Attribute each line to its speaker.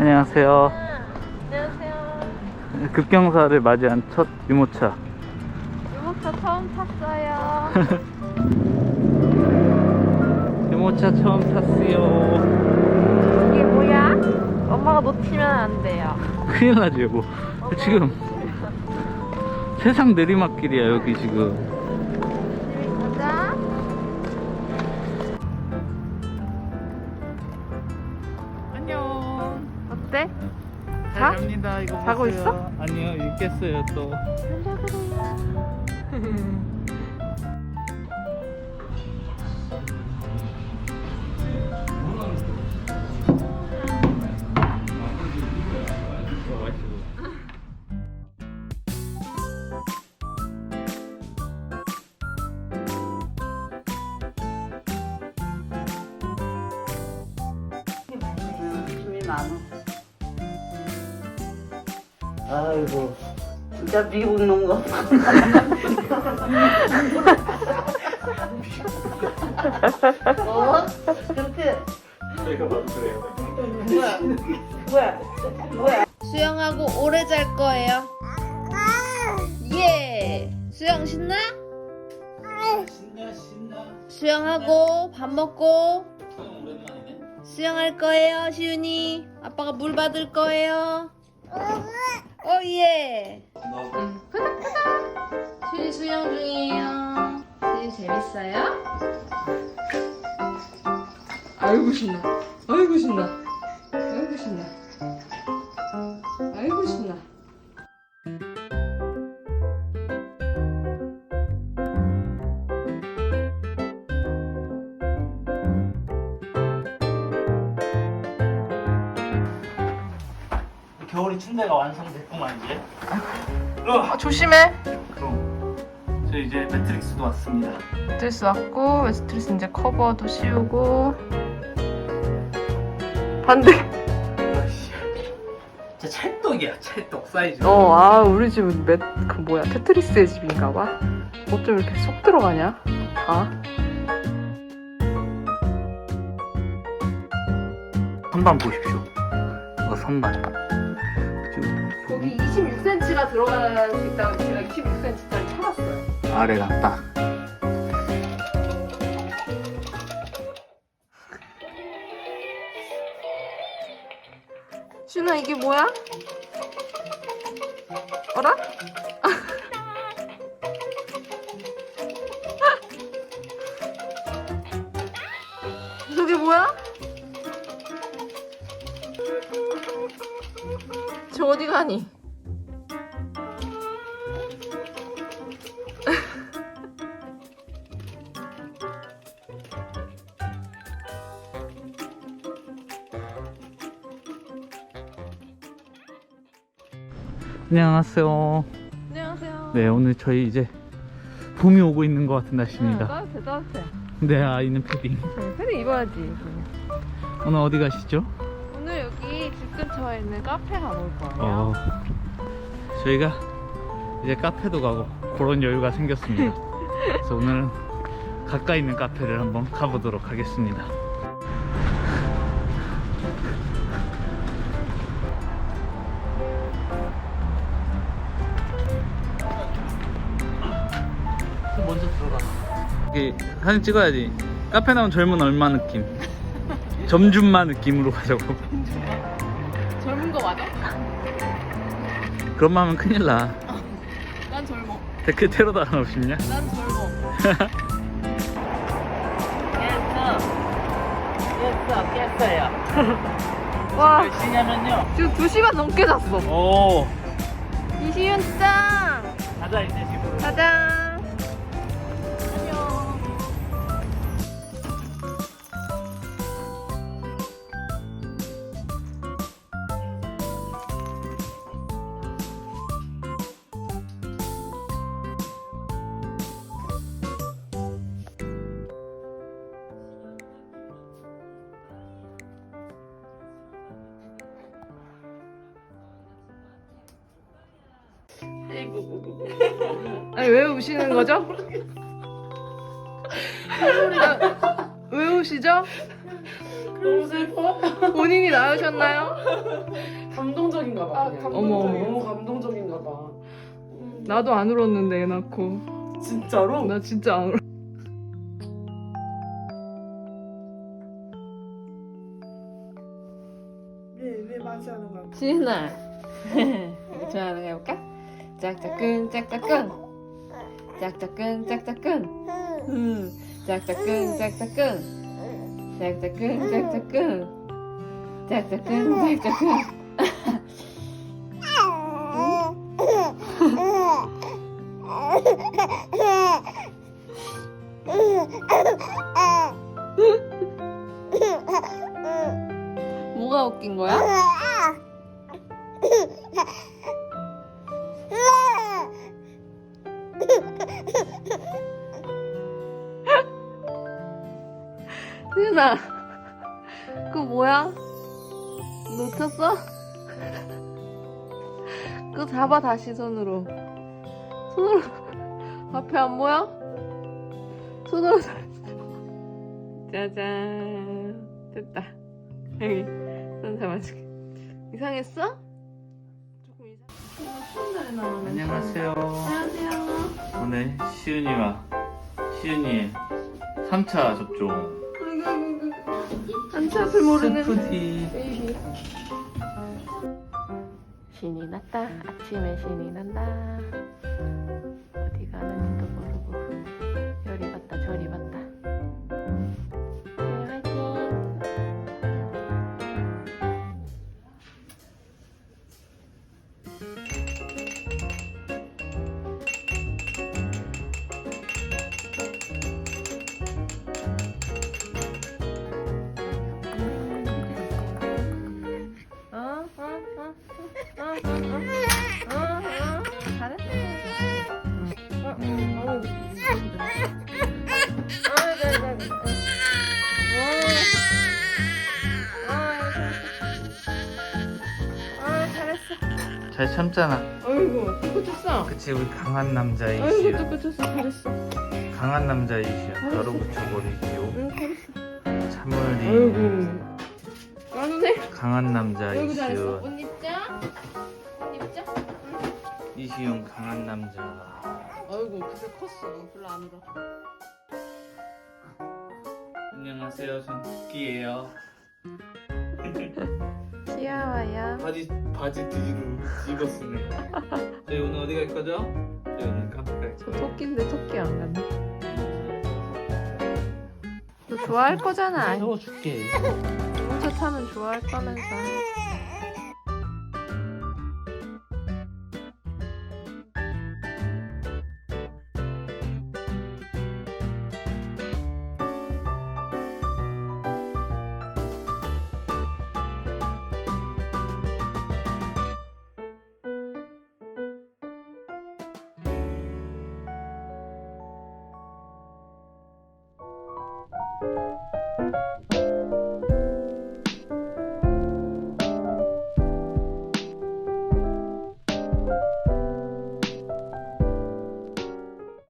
Speaker 1: 안녕하세요.
Speaker 2: 안녕하세요.
Speaker 1: 급경사를 맞이한 첫 유모차.
Speaker 2: 유모차 처음 탔어요.
Speaker 1: 유모차 처음 탔어요.
Speaker 2: 이게 뭐야? 엄마가 놓치면 안 돼요.
Speaker 1: 큰일 나지, 여보. 지금 세상 내리막길이야, 여기 지금.
Speaker 2: 어때?
Speaker 1: 잘
Speaker 2: 자?
Speaker 1: 갑니다. 이거
Speaker 2: 자고
Speaker 1: 보세요.
Speaker 2: 있어?
Speaker 1: 아니요, 읽겠어요, 또.
Speaker 2: 앉아 그
Speaker 3: 아이고, 진짜 미국 놈 같아. 어? 그렇게. 뭐야? 뭐야? 뭐야?
Speaker 2: 수영하고 오래 잘 거예요. 예. 수영 신나?
Speaker 1: 신나, 신나.
Speaker 2: 수영하고 밥 먹고
Speaker 1: 오랜만이네.
Speaker 2: 수영할 거예요, 시윤이. 아빠가 물 받을 거예요. 오 예. 시윤이 수영 중이에요. 시윤이 재밌어요?
Speaker 4: 아이고 신나. 아이고 신나. 아이고 신나. 아이고 신나.
Speaker 1: 겨울이 침대가 완성됐 구만, 이제.
Speaker 4: 아, 조심해.
Speaker 1: 그럼. 저 이제 매트릭스도 왔습니다.
Speaker 4: 스트레스 왔고 웨스트레스 이제 커버도 씌우고 반대.
Speaker 1: 아씨. 진짜 찰떡이야, 찰떡 사이즈.
Speaker 4: 어, 아 우리 집은 맷, 그 뭐야 테트리스의 집인가 봐. 어쩜 이렇게 쏙 들어가냐? 다.
Speaker 1: 선반 보십시오. 이거 선반.
Speaker 4: 26cm가 들어갈 수 있다고 제가 26cm짜리 찾았어요.
Speaker 1: 아래가 딱.
Speaker 4: 슈나 이게 뭐야? 어라? 저게 뭐야? 저 어디 가니?
Speaker 1: 안녕하세요.
Speaker 2: 안녕하세요.
Speaker 1: 네, 오늘 저희 이제 봄이 오고 있는 것 같은 날씨입니다.
Speaker 2: 따뜻해, 따뜻해.
Speaker 1: 네, 아이는 패딩.
Speaker 2: 패딩 입어야지.
Speaker 1: 오늘 어디 가시죠?
Speaker 2: 오늘 여기 집 근처에 있는 카페 가볼 거예요.
Speaker 1: 어, 저희가 이제 카페도 가고 그런 여유가 생겼습니다. 그래서 오늘은 가까이 있는 카페를 한번 가보도록 하겠습니다. 여기 사진 찍어야지. 카페 나온 젊은 얼마 느낌. 점준마 느낌으로 가자고.
Speaker 4: 젊은 거 맞아?
Speaker 1: 그런 말 하면 큰일 나.
Speaker 4: 난 젊어.
Speaker 1: 댓글 테러 당하고 싶냐?
Speaker 4: 난 젊어.
Speaker 1: 깼어, 깼어요.
Speaker 2: 와,
Speaker 1: 몇 시냐면요.
Speaker 4: 지금 2시간 넘게 잤어.
Speaker 1: 오,
Speaker 2: 이시윤 짱!
Speaker 1: 가자 이제 집으로.
Speaker 2: 짜잔!
Speaker 4: 아니 왜 우시는 거죠? 아, 왜 우시죠?
Speaker 5: 너무 슬퍼. 본인이 낳으셨나요?
Speaker 6: 감동적인가 봐.
Speaker 5: 아,
Speaker 6: 그냥.
Speaker 5: 감동적이야.
Speaker 6: 어머, 너무 감동적인가 봐.
Speaker 5: 나도 안 울었는데 애 낳고.
Speaker 6: 진짜로?
Speaker 5: 나 진짜 안 울어.
Speaker 6: 왜왜 맞이하는 거야?
Speaker 4: 지은아 좋아하는 거 해볼까? 짝짝끈 짝짝끈 짝짝끈 짝짝끈 음, 짝짝끈 짝짝끈 짝짝끈 짝짝끈 짝짝끈 짝짝끈 뭐가 웃긴 거야? 지은아 그거 뭐야? 놓쳤어? 그거 잡아 다시 손으로 손으로 앞에 안 보여? 손으로 잡- 짜잔 됐다 여기 손 잡아줄게 이상했어? 조금 이상 추운 날에 나오네
Speaker 1: 안녕하세요.
Speaker 4: 안녕하세요
Speaker 1: 오늘 시은이와 시은이의 3차 접종.
Speaker 4: 안타을 모르는 베이비. 신이 났다. 아침에 신이 난다. 잘
Speaker 1: 참잖아.
Speaker 4: 아이고 또 꽂혔어
Speaker 1: 그치 우리 강한 남자의
Speaker 4: 아이고
Speaker 1: 또
Speaker 4: 이슈. 꽂혔어 잘했어
Speaker 1: 강한 남자의 이슈. 벼룩 우쭈머리 기호.
Speaker 4: 응 잘했어
Speaker 1: 참을
Speaker 4: 아이고
Speaker 1: 강한
Speaker 4: 잘했어.
Speaker 1: 남자이시여.
Speaker 4: 옷 입자. 옷 입자.
Speaker 1: 이시용 강한 남자.
Speaker 4: 아이고, 그게 컸어. 별로 안 울어.
Speaker 1: 안녕하세요. 전 토끼예요.
Speaker 4: 귀여워요.
Speaker 1: 바지 바지 뒤로 찍었으네. 저희 오늘 어디 갈 거죠? 저희 오늘 카페 갈
Speaker 4: 저
Speaker 1: 거예요.
Speaker 4: 토끼인데 토끼 안 갔네. 너 좋아할 거잖아.
Speaker 1: 세워줄게.
Speaker 4: coming, Troy. Coming, son. thank you